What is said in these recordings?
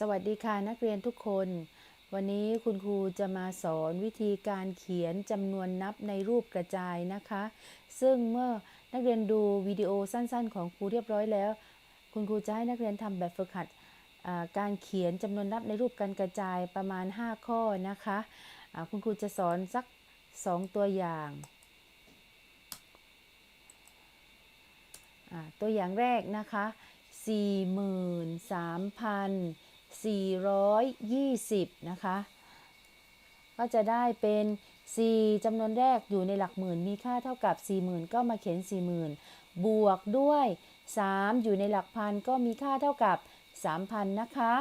สวัสดีค่ะนักเรียนทุกคน วันนี้คุณครูจะมาสอนวิธีการเขียนจำนวนนับในรูปกระจายนะคะ ซึ่งเมื่อนักเรียนดูวิดีโอสั้นๆ ของครูเรียบร้อยแล้ว คุณครูจะให้นักเรียนทำแบบฝึกหัดการเขียนจำนวนนับในรูปการกระจายประมาณ 5 ข้อนะคะอ่าคุณครูจะสอนสัก 2 ตัวอย่างตัวอย่างแรกนะคะ 420 นะคะ ก็จะได้เป็น 4จำนวนแรกอยู่ในหลักหมื่น มีค่าเท่ากับ 40,000 ก็มาเขียน 40,000 บวกด้วย 3 อยู่ในหลักพันก็มีค่าเท่ากับ 3,000 นะคะ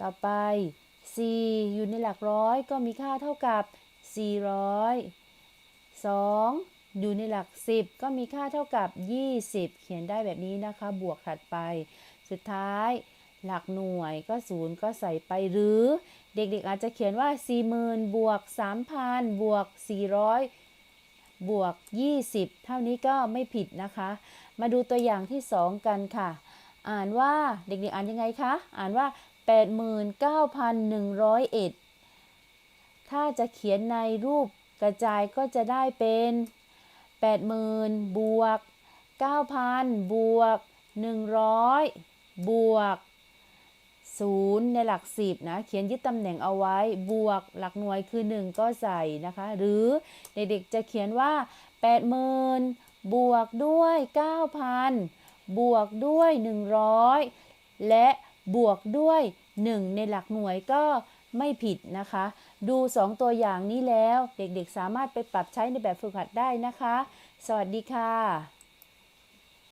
ต่อไป 4 อยู่ในหลักร้อยก็มีค่าเท่ากับ 400 2 อยู่ในหลัก 10 ก็มีค่าเท่ากับ 20 เขียนได้แบบนี้นะคะ บวกถัดไป สุดท้าย หลักหน่วยก็0ก็ใส่ไปหรือเด็กๆอาจจะเขียนว่า 40,000บวก3,000บวก400บวก20 เท่านี้ก็ไม่ผิดนะคะ มาดูตัวอย่างที่ 2 กันค่ะ อ่านว่าเด็กๆอ่านยังไงคะ อ่านว่า 89,101 ถ้าจะเขียนในรูปกระจายก็จะได้เป็น 80,000บวก9,000บวก100บวก 0 ในหลัก 10นะเขียนยึดตำแหน่งเอาไว้บวกหลักหน่วยคือ 1 ก็ใส่นะคะ หรือเด็กๆจะเขียนว่า 80,000 บวกด้วย 9,000 บวกด้วย 100 และบวกด้วย 1 ในหลักหน่วยก็ไม่ผิดนะคะ ดู 2 ตัวอย่างนี้แล้วเด็กๆสามารถไปปรับใช้ในแบบฝึกหัดได้นะคะ สวัสดีค่ะ